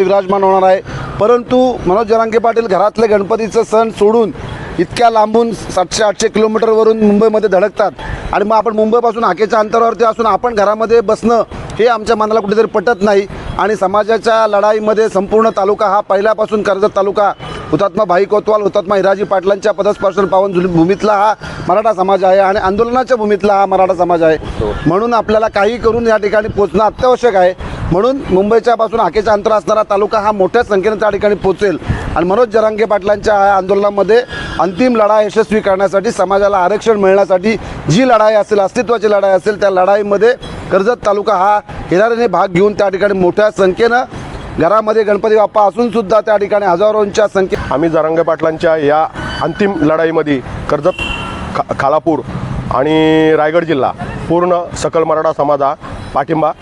विराजमान होणार आहे. परंतु मनोज जरांगे पाटील घरातले गणपतीचं सण सोडून इतक्या लांबून सातशे आठशे किलोमीटरवरून मुंबईमध्ये धडकतात. आणि मग आपण मुंबईपासून हाकेच्या अंतरावरती असून आपण घरामध्ये बसणं हे आमच्या मनाला कुठेतरी पटत नाही. आणि समाजाच्या लढाईमध्ये संपूर्ण तालुका हा पहिल्यापासून कर्जत तालुका. हुतात्मा भाई कोतवाल हुतात्मा हिराजी पाटलांच्या पदस्पर्शन पावन भूमीतला हा मराठा समाज आहे आणि आंदोलनाच्या भूमीतला हा मराठा समाज आहे. म्हणून आपल्याला काही करून या ठिकाणी पोचणं अत्यावश्यक आहे. म्हणून मुंबईच्या पासून हाकेच्या अंतर असणारा तालुका हा मोठ्या संख्येने त्या ठिकाणी पोचेल आणि मनोज जरांगे पाटलांच्या आंदोलनामध्ये अंतिम लढाई यशस्वी करण्यासाठी समाजाला आरक्षण मिळण्यासाठी जी लढाई असेल अस्तित्वाची लढाई असेल त्या लढाईमध्ये कर्जत तालुका हा हिरारीने भाग घेऊन त्या ठिकाणी मोठ्या संख्येनं घरामध्ये गणपती बाप्पा असून सुद्धा त्या ठिकाणी हजारोंच्या संख्ये आम्ही जरांगे पाटलांच्या या अंतिम लढाईमध्ये कर्जत खा खालापूर आणि रायगड जिल्हा पूर्ण सकल मराठा समाजा पाठिंबा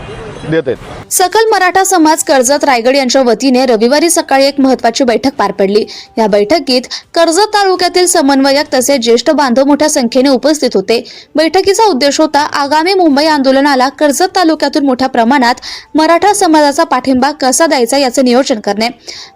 देत आहेत. सकल मराठा समाज कर्जत रायगड यांच्या वतीने रविवारी सकाळी एक महत्वाची बैठक पार पडली. या बैठकीत कर्जत तालुक्यातील समन्वयक तसेच ज्येष्ठ बांधव मोठ्या संख्येने उपस्थित होते. बैठकीचा उद्देश होता आगामी मुंबई आंदोलनाला कर्जत तालुक्यातून मोठ्या प्रमाणात मराठा समाजाचा पाठिंबा कसा द्यायचा याचे नियोजन करणे.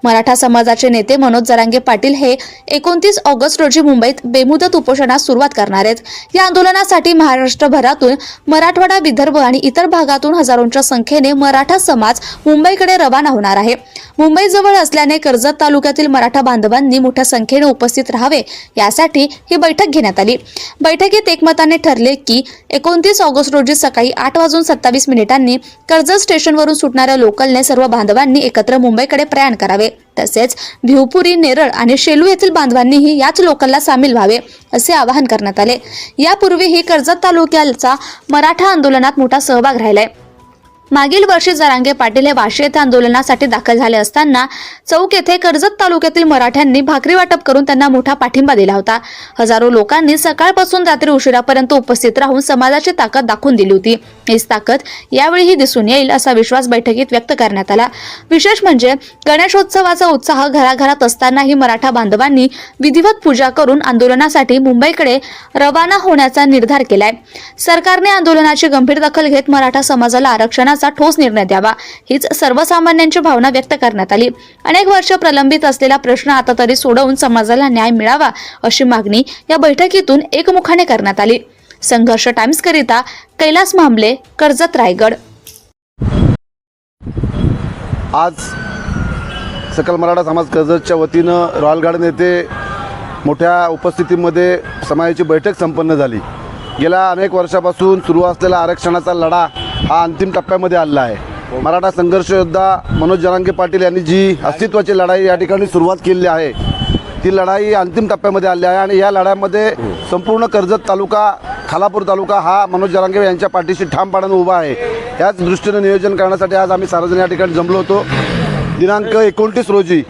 मराठा समाजाचे नेते मनोज जरांगे पाटील हे एकोणतीस ऑगस्ट रोजी मुंबईत बेमुदत उपोषणास सुरुवात करणार आहेत. या आंदोलनासाठी महाराष्ट्रभरातून मराठवाडा विदर्भ आणि इतर भागातून हजारोंच्या संख्येने मराठा समाज मुंबईकडे रवाना होणार आहे. मुंबईजवळ असल्याने कर्जत तालुक्यातील मराठा बांधवांनी मोठ्या संख्येने उपस्थित राहावे यासाठी ही बैठक घेण्यात आली. बैठकीत एकमताने ठरले की एकोणतीस ऑगस्ट रोजी सकाळी आठ वाजून सत्तावीस मिनिटांनी कर्जत स्टेशनवरून सुटणाऱ्या लोकलने सर्व बांधवांनी एकत्र मुंबईकडे प्रयाण करावे. तसेच भिवपुरी नेरळ आणि शेलू येथील बांधवांनीही याच लोकलला सामील व्हावे असे आवाहन करण्यात आले. यापूर्वीही कर्जत तालुक्याचा मराठा आंदोलनात मोठा सहभाग राहिलाय. मागील वर्षी जरांगे पाटील हे वाशी येथे आंदोलनासाठी दाखल झाले असताना चौक येथे कर्जत तालुक्यातील मराठ्यांनी भाकरी वाटप करून त्यांना मोठा पाठिंबा दिला होता. हजारो लोकांनी सकाळपासून रात्री उशिरापर्यंत उपस्थित राहून समाजाची ताकद दाखवून दिली होती. हीच ताकद यावेळीही दिसून येईल असा विश्वास बैठकीत व्यक्त करण्यात आला. विशेष म्हणजे गणेशोत्सवाचा उत्साह घराघरात असतानाही मराठा बांधवांनी विधिवत पूजा करून आंदोलनासाठी मुंबईकडे रवाना होण्याचा निर्धार केलाय. सरकारने आंदोलनाची गंभीर दखल घेत मराठा समाजाला आरक्षणाचा ठोस निर्णय द्यावा हीच सर्वसामान्यांची भावना व्यक्त करण्यात आली. अनेक वर्ष प्रलंबित असलेला प्रश्न आता तरी सोडवून समाजाला न्याय मिळावा अशी मागणी या बैठकीतून एकमुखाने करण्यात आली. संघर्ष टाइम्स करिता कैलास मामले कर्जत रायगड. आज सकल मराठा समाज कर्जतच्या वतीनं रॉयल गार्डन येथे मोठ्या उपस्थितीमध्ये समाजाची बैठक संपन्न झाली. गेल्या अनेक वर्षापासून सुरू असलेला आरक्षणाचा लढा हा अंतिम टप्प्यामध्ये आलेला आहे. मराठा संघर्ष योद्धा मनोज जरांगे पाटील यांनी जी अस्तित्वाची लढाई या ठिकाणी सुरुवात केलेली आहे ती लढाई अंतिम टप्प्यामध्ये आली आहे आणि या लढ्यामध्ये संपूर्ण कर्जत तालुका खालापूर तालुका हा मनोज जरांगे यांच्या पाठीशी ठामपणानं उभा आहे. याच दृष्टीनं नियोजन करण्यासाठी आज आम्ही सार्वजनिक या ठिकाणी जमलो होतो. दिनांक एकोणतीस रोजी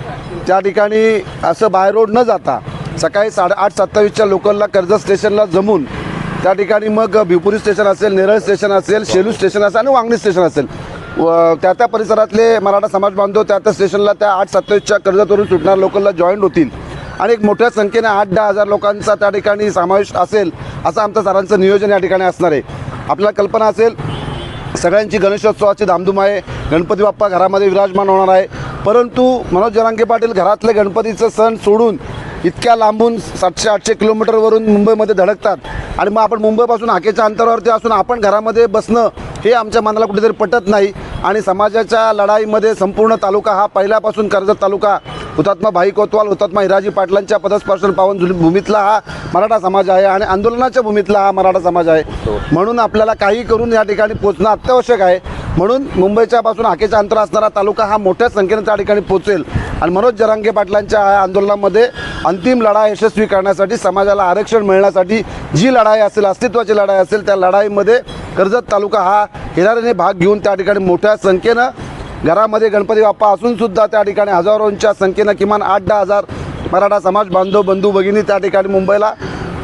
त्या ठिकाणी असं बाय रोड न जाता सकाळी साडेआठ सत्तावीसच्या लोकलला कर्जत स्टेशनला जमून त्या ठिकाणी मग भिपुरी स्टेशन असेल नेरळ स्टेशन असेल शेलू स्टेशन असेल आणि वांगणी स्टेशन असेल. व त्या त्या परिसरातले मराठा समाज बांधव त्या त्या स्टेशनला त्या आठ सत्तावीसच्या कर्जतवरून सुटणाऱ्या लोकलला जॉईंट होतील. आणि एक मोठ्या संख्येने आठ दहा हजार लोकांचा त्या ठिकाणी समावेश असेल असं आमचं सरांचं नियोजन या ठिकाणी असणार आहे. आपल्याला कल्पना असेल सगळ्यांची गणेशोत्सवाची धामधूम आहे. गणपती बाप्पा घरामध्ये विराजमान होणार आहे. परंतु मनोज जरांगे पाटील घरातले गणपतीचं सण सोडून इतक्या लांबून सातशे आठशे किलोमीटरवरून मुंबईमध्ये धडकतात. आणि मग आपण मुंबईपासून हाकेच्या अंतरावरती असून आपण घरामध्ये बसणं हे आमच्या मनाला कुठेतरी पटत नाही. आणि समाजाच्या लढाईमध्ये संपूर्ण तालुका हा पहिल्यापासून कर्जत तालुका. हुतात्मा भाई कोतवाल हुतात्मा हिराजी पाटलांच्या पदस्पर्शन पावन भूमीतला हा मराठा समाज आहे आणि आंदोलनाच्या भूमीतला हा मराठा समाज आहे. म्हणून आपल्याला काही करून या ठिकाणी पोचणं अत्यावश्यक आहे. म्हणून मुंबईच्या पासून हाकेच्या अंतर असणारा तालुका हा मोठ्या संख्येने त्या ठिकाणी पोचेल आणि मनोज जरांगे पाटलांच्या आंदोलनामध्ये अंतिम लढाई यशस्वी करण्यासाठी समाजाला आरक्षण मिळण्यासाठी जी लढाई असेल अस्तित्वाची लढाई असेल त्या लढाईमध्ये कर्जत तालुका हा हिरारीने भाग घेऊन त्या ठिकाणी मोठ्या संख्येनं घरामध्ये गणपती बाप्पा असूनसुद्धा त्या ठिकाणी हजारोंच्या संख्येनं किमान आठ दहा हजार मराठा समाज बांधव बंधू भगिनी त्या ठिकाणी मुंबईला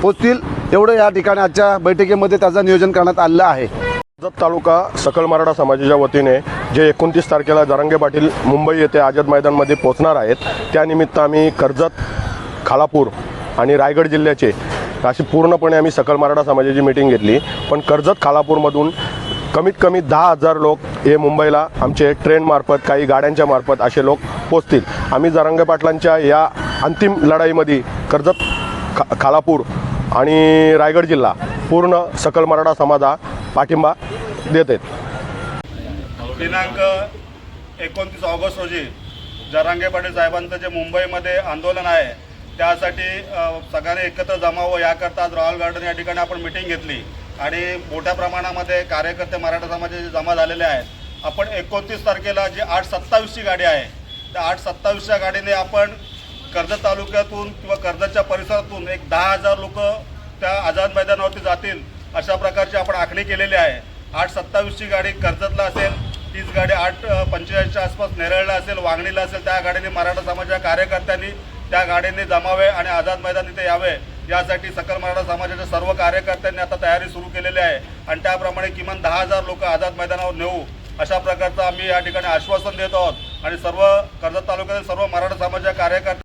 पोचतील एवढं या ठिकाणी आजच्या बैठकीमध्ये त्याचं नियोजन करण्यात आलेलं आहे. कर्जत तालुका सकल मराठा समाजाच्या वतीने जे एकोणतीस तारखेला जरांगे पाटील मुंबई येथे आझाद मैदानमध्ये पोहोचणार आहेत त्यानिमित्त आम्ही कर्जत खालापूर आणि रायगड जिल्ह्याचे अशी पूर्णपणे आम्ही सकल मराठा समाजाची मीटिंग घेतली. पण कर्जत खालापूरमधून कमीत कमी दहा हजार लोक हे मुंबईला आमचे ट्रेनमार्फत काही गाड्यांच्या मार्फत असे लोक पोचतील आम्ही जरांगे पाटलांच्या या अंतिम लढाईमध्ये कर्जत खा खालापूर आणि रायगड जिल्हा पूर्ण सकल मराठा समाज हा पाठिंबा देत आहेत. दिनांक एकोणतीस ऑगस्ट रोजी जरांगे पाटील साहेबांचं जे मुंबईमध्ये आंदोलन आहे त्यासाठी सगळ्यांनी एकत्र जमावं याकरता आज रॉयल गार्डन या ठिकाणी आपण मिटिंग घेतली. आणि मोठ्या प्रमाणामध्ये कार्यकर्ते मराठा समाजाचे जमा झालेले आहेत आपण एकोणतीस तारखेला जी आठ सत्तावीसची गाडी आहे त्या आठ सत्तावीसच्या गाडीने आपण कर्जत तालुक्यातून किंवा कर्जतच्या परिसरातून एक दहा हजार लोक त्या आझाद मैदानावरती जातील. अशा प्रकारची आपण आखणी केलेली आहे. आठ सत्तावीसची गाडी कर्जतला असेल तीच गाडी आठ पंचेचाळीसच्या आसपास नेरळला असेल वांगणीला असेल त्या गाडीने मराठा समाजाच्या कार्यकर्त्यांनी त्या गाडीने जमावे आणि आझाद मैदान इथे यावे. यासाठी सकल मराठा समाजाच्या सर्व कार्यकर्त्यांनी आता तयारी सुरू केलेली आहे. आणि त्याप्रमाणे किमान दहा हजार लोक आझाद मैदानावर नेऊ. अशा प्रकारचं आम्ही या ठिकाणी आश्वासन देत आहोत. आणि सर्व कर्जत तालुक्यातील सर्व मराठा समाजाच्या कार्यकर्ते